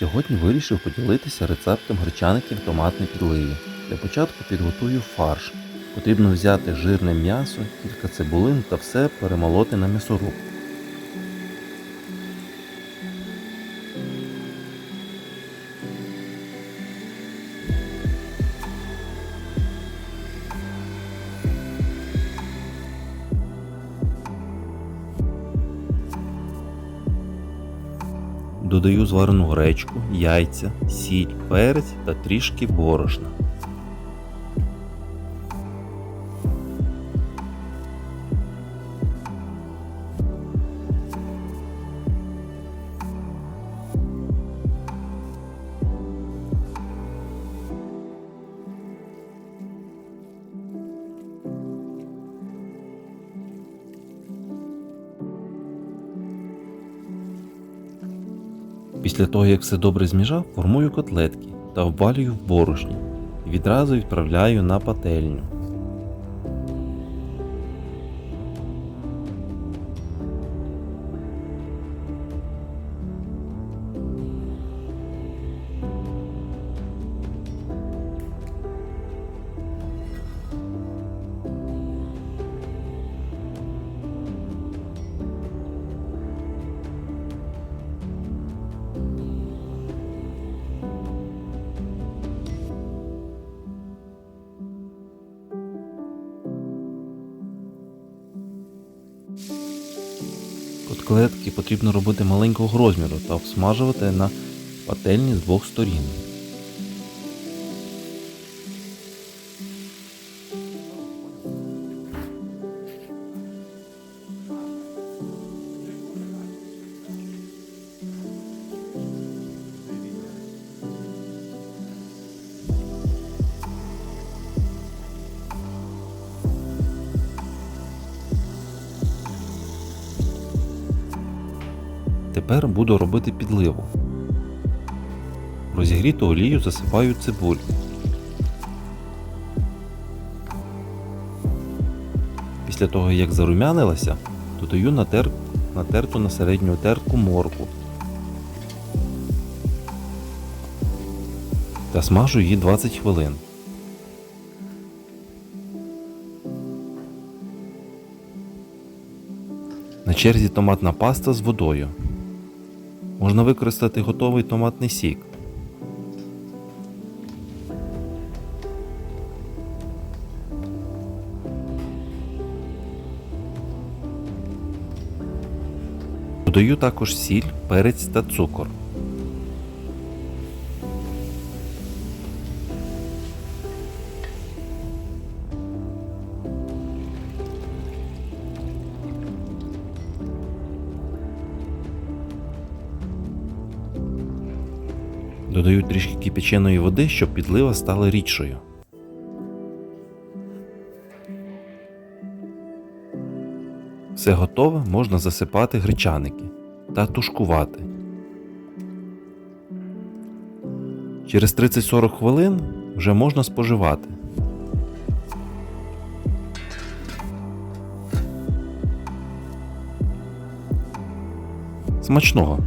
Сьогодні вирішив поділитися рецептом гречаників томатної підливі. Для початку підготую фарш. Потрібно взяти жирне м'ясо, кілька цибулин та все перемолоти на м'ясоруб. Додаю зварену гречку, яйця, сіль, перець та трішки борошна. Після того, як все добре зміжав, формую котлетки та обвалюю в борошні. І відразу відправляю на пательню. Котлетки потрібно робити маленького розміру та обсмажувати на пательні з двох сторін. Тепер буду робити підливу. Розігріту олію засипаю цибулю. Після того, як зарум'янилася, додаю натер... натерту на середню терку морку та смажу її 20 хвилин. На черзі томатна паста з водою. Можна використати готовий томатний сік. Додаю також сіль, перець та цукор. Додаю трішки кипяченої води, щоб підлива стала рідшою. Все готове, можна засипати гречаники та тушкувати. Через 30-40 хвилин вже можна споживати. Смачного!